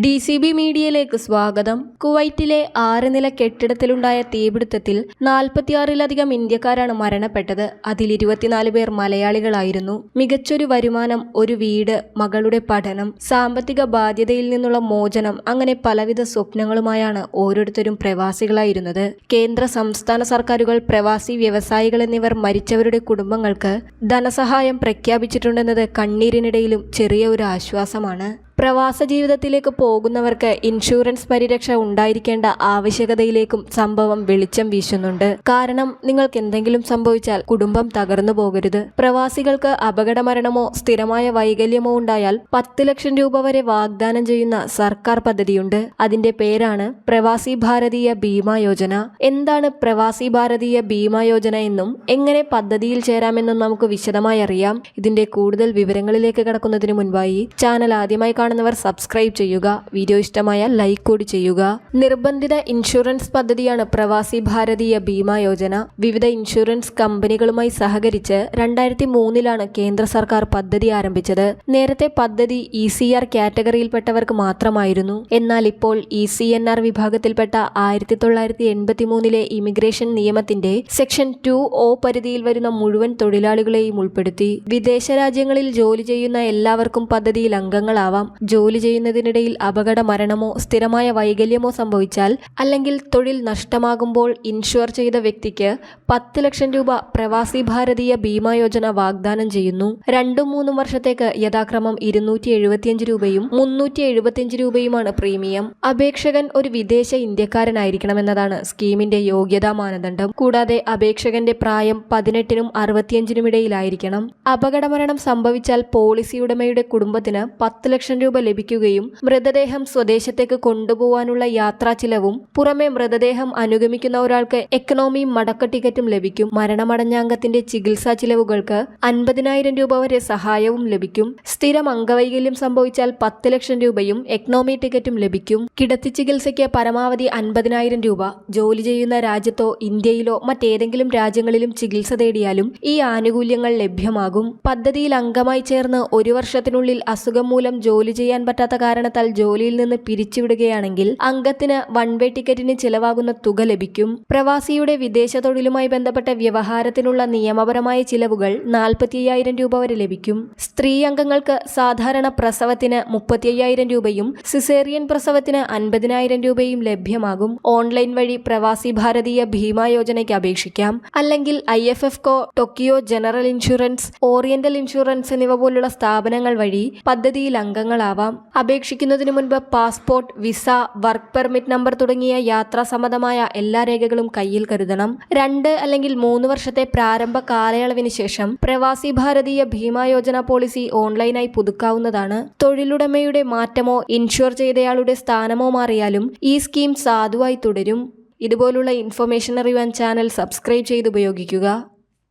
D C B മീഡിയയിലേക്ക് സ്വാഗതം. കുവൈറ്റിലെ ആറ് നില കെട്ടിടത്തിലുണ്ടായ തീപിടുത്തത്തിൽ നാൽപ്പത്തിയാറിലധികം ഇന്ത്യക്കാരാണ് മരണപ്പെട്ടത്. അതിൽ ഇരുപത്തിനാല് പേർ മലയാളികളായിരുന്നു. മികച്ചൊരു വരുമാനം ഒരു വീട് മകളുടെ പഠനം സാമ്പത്തിക ബാധ്യതയിൽ നിന്നുള്ള മോചനം അങ്ങനെ പലവിധ സ്വപ്നങ്ങളുമായാണ് ഓരോരുത്തരും പ്രവാസികളായിരുന്നത്. കേന്ദ്ര സംസ്ഥാന സർക്കാരുകൾ പ്രവാസി വ്യവസായികൾ എന്നിവർ മരിച്ചവരുടെ കുടുംബങ്ങൾക്ക് ധനസഹായം പ്രഖ്യാപിച്ചിട്ടുണ്ടെന്നത് കണ്ണീരിനിടയിലും ചെറിയ ഒരു ആശ്വാസമാണ്. പ്രവാസ ജീവിതത്തിലേക്ക് പോകുന്നവർക്ക് ഇൻഷുറൻസ് പരിരക്ഷ ഉണ്ടായിരിക്കേണ്ട ആവശ്യകതയിലേക്കും സംഭവം വെളിച്ചം വീശുന്നുണ്ട്. കാരണം നിങ്ങൾക്ക് എന്തെങ്കിലും സംഭവിച്ചാൽ കുടുംബം തകർന്നു പോകരുത്. പ്രവാസികൾക്ക് അപകടമരണമോ സ്ഥിരമായ വൈകല്യമോ ഉണ്ടായാൽ പത്ത് ലക്ഷം രൂപ വരെ വാഗ്ദാനം ചെയ്യുന്ന സർക്കാർ പദ്ധതിയുണ്ട്. അതിന്റെ പേരാണ് പ്രവാസി ഭാരതീയ ബീമാ യോജന. എന്താണ് പ്രവാസി ഭാരതീയ ബീമാ യോജന എന്നും എങ്ങനെ പദ്ധതിയിൽ ചേരാമെന്നും നമുക്ക് വിശദമായി അറിയാം. ഇതിന്റെ കൂടുതൽ വിവരങ്ങളിലേക്ക് കടക്കുന്നതിന് മുൻപായി ചാനൽ ആദ്യമായി കാണുന്നവർ സബ്സ്ക്രൈബ് ചെയ്യുക. വീഡിയോ ഇഷ്ടമായാൽ ലൈക്ക് കൂടി ചെയ്യുക. നിർബന്ധിത ഇൻഷുറൻസ് പദ്ധതിയാണ് പ്രവാസി ഭാരതീയ ബീമാ യോജന. വിവിധ ഇൻഷുറൻസ് കമ്പനികളുമായി സഹകരിച്ച് രണ്ടായിരത്തി മൂന്നിലാണ് കേന്ദ്ര സർക്കാർ പദ്ധതി ആരംഭിച്ചത്. നേരത്തെ പദ്ധതി ഇ സി ആർ കാറ്റഗറിയിൽപ്പെട്ടവർക്ക് മാത്രമായിരുന്നു. എന്നാൽ ഇപ്പോൾ ഇ സി എൻ ആർ വിഭാഗത്തിൽപ്പെട്ട ആയിരത്തി തൊള്ളായിരത്തി എൺപത്തി മൂന്നിലെ ഇമിഗ്രേഷൻ നിയമത്തിന്റെ സെക്ഷൻ ടു ഒ പരിധിയിൽ വരുന്ന മുഴുവൻ തൊഴിലാളികളെയും ഉൾപ്പെടുത്തി. വിദേശ രാജ്യങ്ങളിൽ ജോലി ചെയ്യുന്ന എല്ലാവർക്കും പദ്ധതിയിൽ അംഗങ്ങളാവാം. ജോലി ചെയ്യുന്നതിനിടയിൽ അപകട മരണമോ സ്ഥിരമായ വൈകല്യമോ സംഭവിച്ചാൽ അല്ലെങ്കിൽ തൊഴിൽ നഷ്ടമാകുമ്പോൾ ഇൻഷുർ ചെയ്ത വ്യക്തിക്ക് പത്ത് ലക്ഷം രൂപ പ്രവാസി ഭാരതീയ ബീമാ യോജന വാഗ്ദാനം ചെയ്യുന്നു. രണ്ടും മൂന്നും വർഷത്തേക്ക് യഥാക്രമം ഇരുന്നൂറ്റി എഴുപത്തിയഞ്ച് രൂപയും മുന്നൂറ്റി എഴുപത്തിയഞ്ച് രൂപയുമാണ് പ്രീമിയം. അപേക്ഷകൻ ഒരു വിദേശ ഇന്ത്യക്കാരനായിരിക്കണമെന്നതാണ് സ്കീമിന്റെ യോഗ്യതാ മാനദണ്ഡം. കൂടാതെ അപേക്ഷകന്റെ പ്രായം പതിനെട്ടിനും അറുപത്തിയഞ്ചിനും ഇടയിലായിരിക്കണം അപകടമരണം സംഭവിച്ചാൽ പോളിസി ഉടമയുടെ കുടുംബത്തിന് പത്ത് ലക്ഷം രൂപ ലഭിക്കുകയും മൃതദേഹം സ്വദേശത്തേക്ക് കൊണ്ടുപോകാനുള്ള യാത്രാ ചിലവും പുറമെ മൃതദേഹം അനുഗമിക്കുന്ന ഒരാൾക്ക് എക്കണോമിയും മടക്ക ടിക്കറ്റും ലഭിക്കും. മരണമടഞ്ഞ അംഗത്തിന്റെ ചികിത്സാ ചിലവുകൾക്ക് അൻപതിനായിരം രൂപ വരെ സഹായവും ലഭിക്കും. സ്ഥിരം അംഗവൈകല്യം സംഭവിച്ചാൽ പത്ത് ലക്ഷം രൂപയും എക്കണോമി ടിക്കറ്റും ലഭിക്കും. കിടത്തി ചികിത്സയ്ക്ക് പരമാവധി അൻപതിനായിരം രൂപ ജോലി ചെയ്യുന്ന രാജ്യത്തോ ഇന്ത്യയിലോ മറ്റേതെങ്കിലും രാജ്യങ്ങളിലും ചികിത്സ തേടിയാലും ഈ ആനുകൂല്യങ്ങൾ ലഭ്യമാകും. പദ്ധതിയിൽ അംഗമായി ചേർന്ന് ഒരു വർഷത്തിനുള്ളിൽ അസുഖം മൂലം ജോലി ചെയ്യാൻ പറ്റാത്ത കാരണത്താൽ ജോലിയിൽ നിന്ന് പിരിച്ചുവിടുകയാണെങ്കിൽ അംഗത്തിന് വൺ വേ ടിക്കറ്റിന് ചിലവാകുന്ന തുക ലഭിക്കും. പ്രവാസിയുടെ വിദേശ തൊഴിലുമായി ബന്ധപ്പെട്ട വ്യവഹാരത്തിനുള്ള നിയമപരമായ ചിലവുകൾ നാൽപ്പത്തിയ്യായിരം രൂപ വരെ ലഭിക്കും. സ്ത്രീ അംഗങ്ങൾക്ക് സാധാരണ പ്രസവത്തിന് മുപ്പത്തിയ്യായിരം രൂപയും സിസേറിയൻ പ്രസവത്തിന് അൻപതിനായിരം രൂപയും ലഭ്യമാകും. ഓൺലൈൻ വഴി പ്രവാസി ഭാരതീയ ഭീമാ യോജനയ്ക്ക് അപേക്ഷിക്കാം. അല്ലെങ്കിൽ IFFCO Tokio general insurance Oriental insurance എന്നിവ പോലുള്ള സ്ഥാപനങ്ങൾ വഴി പദ്ധതിയിൽ അംഗങ്ങളാവാം അപേക്ഷിക്കുന്നതിന് മുൻപ് passport visa work permit number തുടങ്ങിയ യാത്രാ സംബന്ധമായ എല്ലാ രേഖകളും കയ്യിൽ കരുതണം. രണ്ട് അല്ലെങ്കിൽ മൂന്ന് വർഷത്തെ പ്രാരംഭ കാലയളവിന് ശേഷം പ്രവാസി ഭാരതീയ ഭീമാ യോജന പോളിസി ഓൺലൈനായി പുതുക്കാവുന്നതാണ്. തൊഴിലുടമയുടെ മാറ്റമോ ഇൻഷുർ ചെയ്തയാളുടെ സ്ഥാനമോ മാറിയാലും ഈ സ്കീം സാധുവായി തുടരും. ഇതുപോലുള്ള ഇൻഫർമേഷൻ അറിയുവാൻ ചാനൽ സബ്സ്ക്രൈബ് ചെയ്ത് ഉപയോഗിക്കുക.